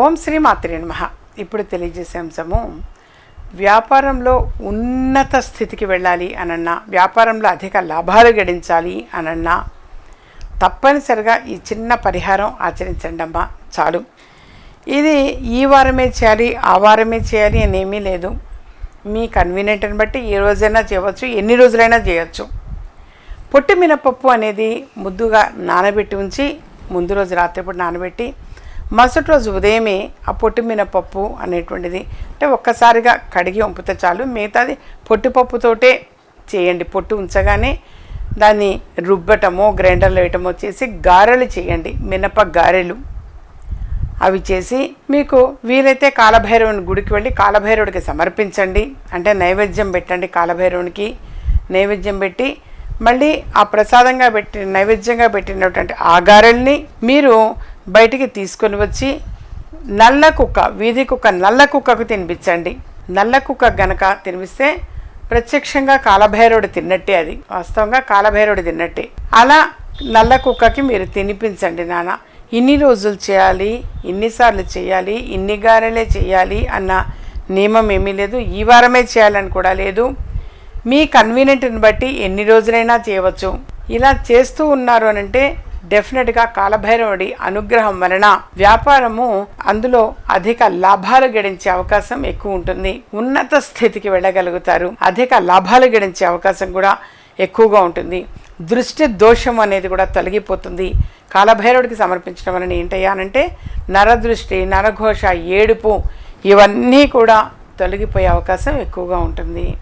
ఓం శ్రీ మాత్రే నమ. ఇప్పుడు తెలియజేసే అంశము వ్యాపారంలో ఉన్నత స్థితికి వెళ్ళాలి అనన్నా వ్యాపారంలో అధిక లాభాలు గడించాలి అనన్నా తప్పనిసరిగా ఈ చిన్న పరిహారం ఆచరించండి అమ్మా చాలు. ఇది ఈ వారమే చేయాలి ఆ వారమే చేయాలి అని ఏమీ లేదు. మీ కన్వీనియంట్ని బట్టి ఏ రోజైనా చేయవచ్చు ఎన్ని రోజులైనా చేయవచ్చు పొట్టి మినపప్పు అనేది ముద్దుగా నానబెట్టి ఉంచి ముందు రోజు రాత్రిపూట నానబెట్టి మరుసటి రోజు ఉదయమే ఆ పొట్టి మినపప్పు అనేటువంటిది అంటే ఒక్కసారిగా కడిగి వంపితే చాలు. మిగతాది పొట్టిపప్పుతోటే చేయండి. పొట్టు ఉంచగానే దాన్ని రుబ్బటమో గ్రైండర్లో వేయటమో చేసి గారెలు చేయండి. మినప గారెలు. అవి చేసి మీకు వీలైతే కాలభైరవుని గుడికి వెళ్ళి కాలభైరవుడికి సమర్పించండి. అంటే నైవేద్యం పెట్టండి కాలభైరవునికి. నైవేద్యం పెట్టి మళ్ళీ ఆ ప్రసాదంగా పెట్టి నైవేద్యంగా పెట్టినటువంటి ఆ గారెల్ని మీరు బయటికి తీసుకొని వచ్చి నల్ల కుక్క వీధి కుక్క నల్ల కుక్కకు తినిపించండి. నల్ల కుక్క గనక తినిపిస్తే ప్రత్యక్షంగా కాలభైరవుడు తిన్నట్టే అది. వాస్తవంగా కాలభైరవుడు తిన్నట్టే. అలా నల్ల కుక్కకి మీరు తినిపించండి నాన్న. ఇన్ని రోజులు చేయాలి ఇన్నిసార్లు చేయాలి ఇన్ని గారెలే చేయాలి అన్న నియమం ఏమీ లేదు. ఈ వారమే చేయాలని కూడా లేదు. మీ కన్వీనియంట్ని బట్టి ఎన్ని రోజులైనా చేయవచ్చు. ఇలా చేస్తూ ఉన్నారు అని అంటే డెఫినెట్గా కాలభైరవుడి అనుగ్రహం వలన వ్యాపారము అందులో అధిక లాభాలు గడించే అవకాశం ఎక్కువ ఉంటుంది. ఉన్నత స్థితికి వెళ్ళగలుగుతారు. అధిక లాభాలు గడించే అవకాశం కూడా ఎక్కువగా ఉంటుంది. దృష్టి దోషం అనేది కూడా తొలగిపోతుంది. కాలభైరవుడికి సమర్పించడం వలన ఏంటయ్యానంటే నరదృష్టి నరఘోష ఏడుపు ఇవన్నీ కూడా తొలగిపోయే అవకాశం ఎక్కువగా ఉంటుంది.